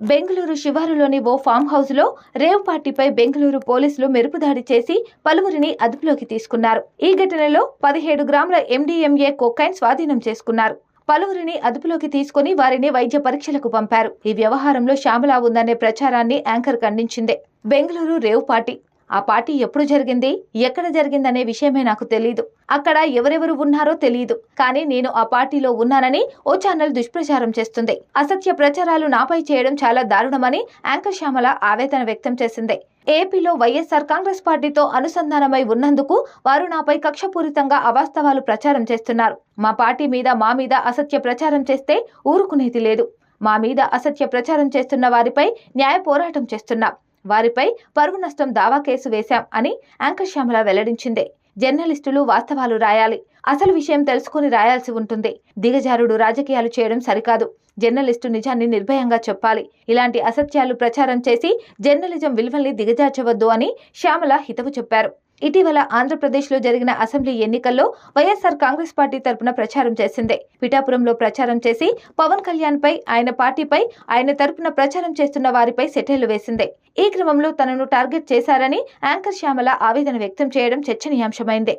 బెంగళూరు శివారులోని ఓ ఫామ్ హౌస్లో రేవ్ పార్టీపై బెంగళూరు పోలీసులు మెరుపుదాడి చేసి పలువురిని అదుపులోకి తీసుకున్నారు. ఈ ఘటనలో పదిహేడు గ్రాముల ఎండీఎంఏ కొకైన్ స్వాధీనం చేసుకున్నారు. పలువురిని అదుపులోకి తీసుకుని వారిని వైద్య పరీక్షలకు పంపారు. ఈ వ్యవహారంలో శ్యామలా ఉందనే ప్రచారాన్ని యాంకర్ ఖండించింది. బెంగళూరు రేవ్ పార్టీ ఆ పార్టీ ఎప్పుడు జరిగింది? ఎక్కడ జరిగిందనే విషయమే నాకు తెలియదు అక్కడ ఎవరెవరు ఉన్నారో తెలియదు కానీ నేను ఆ పార్టీలో ఉన్నానని ఓ ఛానల్ దుష్ప్రచారం చేస్తుంది. అసత్య ప్రచారాలు నాపై చేయడం చాలా దారుణమని యాంకర్ శ్యామల ఆవేదన వ్యక్తం చేసింది. ఏపీలో వైఎస్ఆర్ కాంగ్రెస్ పార్టీతో అనుసంధానమై ఉన్నందుకు వారు నాపై కక్షపూరితంగా అవాస్తవాలు ప్రచారం చేస్తున్నారు. మా పార్టీ మీద మా మీద అసత్య ప్రచారం చేస్తే ఊరుకునేది లేదు. మా మీద అసత్య ప్రచారం చేస్తున్న వారిపై న్యాయ పోరాటం చేస్తున్నాం. వారిపై పరువు నష్టం దావా కేసు వేశాం అని యాంకర్ శ్యామల వెల్లడించింది. జర్నలిస్టులు వాస్తవాలు రాయాలి. అసలు విషయం తెలుసుకుని రాయాల్సి ఉంటుంది. దిగజారుడు రాజకీయాలు చేయడం సరికాదు. జర్నలిస్టు నిజాన్ని నిర్భయంగా చెప్పాలి. ఇలాంటి అసత్యాలు ప్రచారం చేసి జర్నలిజం విలువల్ని దిగజార్చవద్దు అని శ్యామల హితవు చెప్పారు. ఇటీవల ఆంధ్రప్రదేశ్లో జరిగిన అసెంబ్లీ ఎన్నికల్లో వైఎస్ఆర్ కాంగ్రెస్ పార్టీ తరపున ప్రచారం చేసింది. పిఠాపురంలో ప్రచారం చేసి పవన్ కళ్యాణ్ పై ఆయన పార్టీపై ఆయన తరపున ప్రచారం చేస్తున్న వారిపై సెటైలు వేసింది. ఈ క్రమంలో తనను టార్గెట్ చేశారని యాంకర్ శ్యామల ఆవేదన వ్యక్తం చేయడం చర్చనీయాంశమైంది.